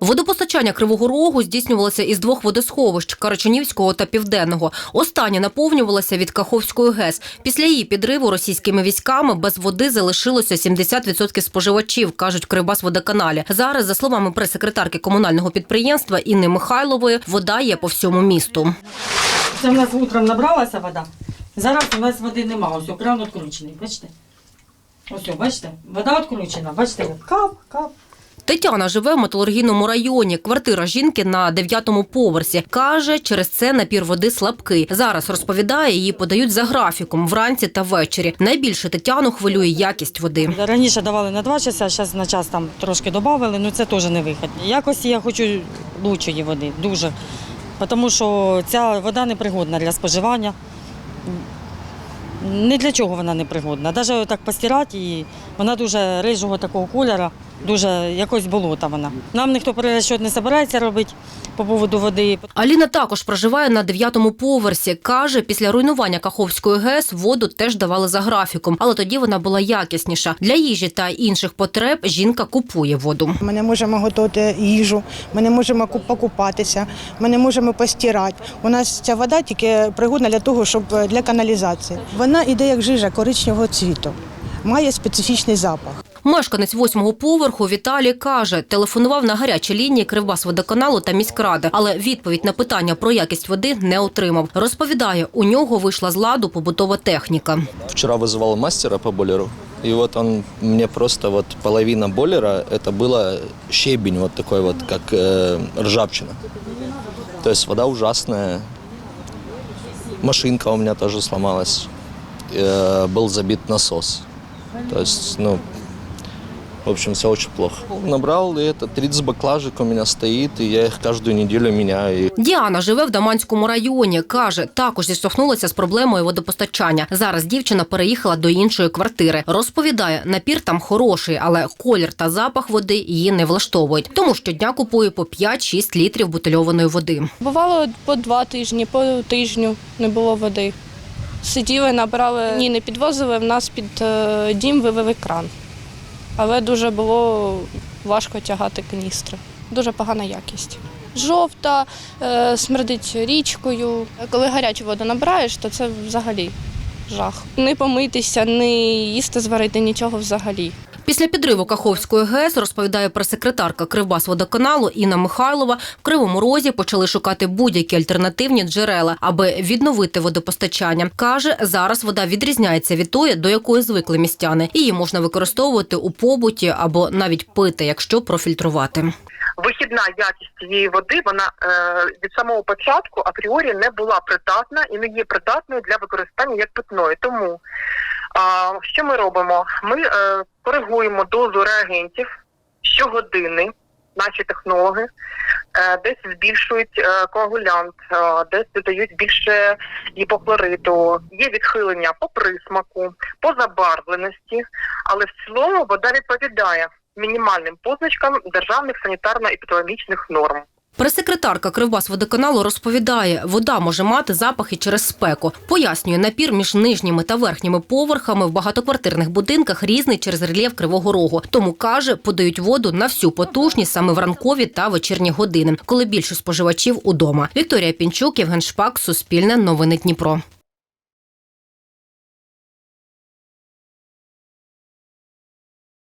Водопостачання Кривого Рогу здійснювалося із двох водосховищ Карачунівського та Південного. Останнє наповнювалося від Каховської ГЕС. Після її підриву російськими військами без води залишилося 70% споживачів, кажуть Кривбасводоканалі. Зараз, за словами прес-секретарки комунального підприємства Інни Михайлової, вода є по всьому місту. Це в нас утром набралася вода. Зараз у нас води нема. Ось кран відкручений. Бачите? Ось, бачите? Вода відкручена. Бачите, кап, кап. Тетяна живе в металургійному районі. Квартира жінки на дев'ятому поверсі. Каже, через це напір води слабкий. Зараз розповідає, її подають за графіком вранці та ввечері. Найбільше Тетяну хвилює якість води. Раніше давали на два часа, зараз на час там трошки додали, ну це теж не вихід. Якось я хочу лучшої води, дуже. Тому що ця вода непригодна для споживання. Ні для чого вона не пригодна. Навіть так постирати її, вона дуже рижого такого кольору, дуже якось болота вона. Нам ніхто перерозчет не збирається робити по поводу води. Аліна також проживає на дев'ятому поверсі. Каже, після руйнування Каховської ГЕС воду теж давали за графіком, але тоді вона була якісніша. Для їжі та інших потреб жінка купує воду. Ми не можемо готувати їжу, ми не можемо ку- покупатися, ми не можемо постирати. У нас ця вода тільки пригодна для того, щоб е, для каналізації. Вона йде як жижа коричневого цвіту, має специфічний запах. Мешканець восьмого поверху Віталій каже, телефонував на гарячі лінії Кривбасводоканалу та міськради, але відповідь на питання про якість води не отримав. Розповідає, у нього вийшла з ладу побутова техніка. Вчера вызывал мастера по бойлеру, и вот он мне просто вот половина бойлера это было щебень вот такой вот, как э, ржавчина. То есть вода ужасная. Машинка у меня тоже сломалась. Э, был забит насос. То есть, ну, в общем, все очень плохо. Набрал, и это 30 баклажек у меня стоит, и я их каждую неделю меняю. Діана живе в Даманському районі. Каже, також зіштовхнулася з проблемою водопостачання. Зараз дівчина переїхала до іншої квартири. Розповідає, напір там хороший, але колір та запах води її не влаштовують. Тому щодня купує по 5-6 літрів бутильованої води. Бувало по два тижні, по тижню не було води. Сиділи, набрали, ні, не підвозили, в нас під е, дім вивели кран. Але дуже було важко тягати каністри. Дуже погана якість. Жовта, е, смердить річкою. Коли гарячу воду набираєш, то це взагалі жах. Не помитися, не їсти зварити, нічого взагалі. Після підриву Каховської ГЕС, розповідає прес-секретарка Кривбасводоканалу Інна Михайлова, в Кривому Розі почали шукати будь-які альтернативні джерела, аби відновити водопостачання. Каже, зараз вода відрізняється від тої, до якої звикли містяни. Її можна використовувати у побуті або навіть пити, якщо профільтрувати. вихідна якість цієї води вона е, від самого початку апріорі не була придатна і не є придатною для використання як питної. Тому що ми робимо? Ми е, коригуємо дозу реагентів щогодини. Наші технологи е, десь збільшують е, коагулянт, десь додають більше гіпохлориту. Є відхилення по присмаку, по забарвленості, але в цілому вода відповідає мінімальним позначкам державних санітарно-епідемічних норм. Прес-секретарка Кривбасводоканалу розповідає, вода може мати запахи через спеку. Пояснює, напір між нижніми та верхніми поверхами в багатоквартирних будинках різний через рельєф Кривого Рогу. Тому каже, подають воду на всю потужність саме в ранкові та вечірні години, коли більше споживачів удома. Вікторія Пінчук, Євген Шпак, Суспільне, Новини Дніпро.